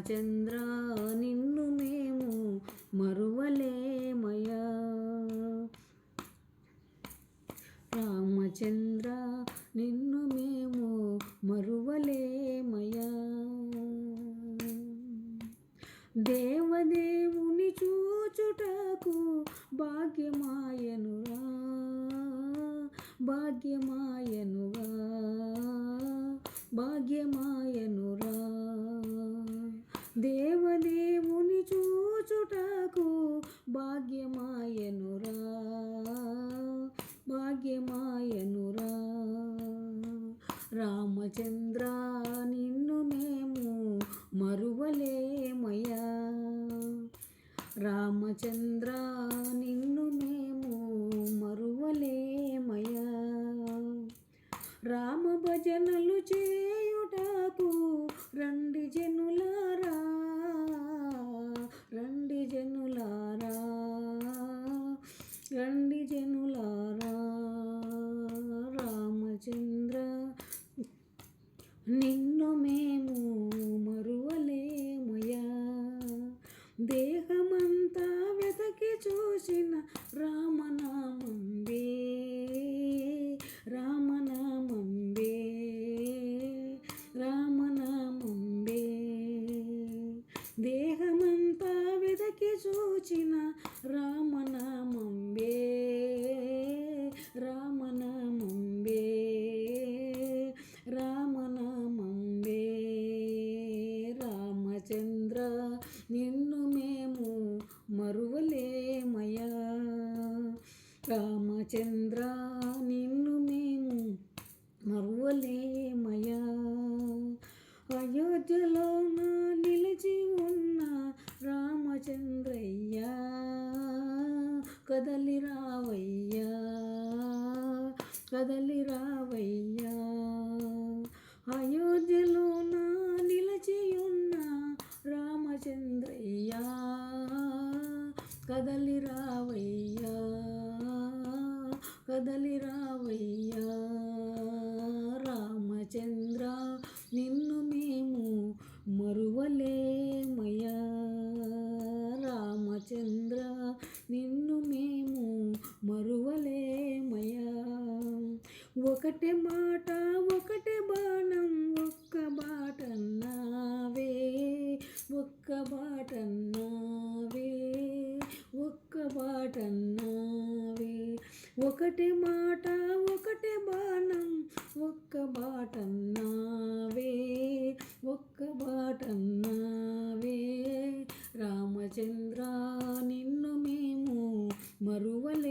రామచంద్ర నిన్ను మేము మరువలేమయా రామచంద్ర నిన్ను మేము మరువలేమయా దేవదేవుని చూచుటకు భాగ్యమాయనురా భాగ్యమాయనుగా భాగ్యమా రామచంద్ర నిన్ను మేము మరువలేమయ్యా. రామచంద్ర నిన్ను మేము మరువలేమయ్యా. రామ భజనలు చేయుటకు రండి జనులారా రండి జనులారా రండి జనులారా. చూచిన రామనామంబే రామనామంబే రామనామంబే. రామచంద్ర నిన్ను మేము మరువలేమయా రామచంద్ర నిన్ను మేము మరువలేమయా అయోధ్యలో కదలి రావయ్యా కదలి రావయ్యా. అయోధ్యలో నా నిలచియున్న రామచంద్రయ్యా కదలి రావయ్యా కదలి రావయ్యా. రామచంద్ర నిన్ను మేము మరువలేమయ్యా. ఒకటే మాట ఒకటే బాణం ఒక్క బాటన్నావే. ఒక్క బాటన్నావే ఒక్క బాటన్నావే. ఒకటే మాట ఒకటే బాణం ఒక్క బాటన్నావే. ఒక్క బాటన్నావే. రామచంద్ర మరువలే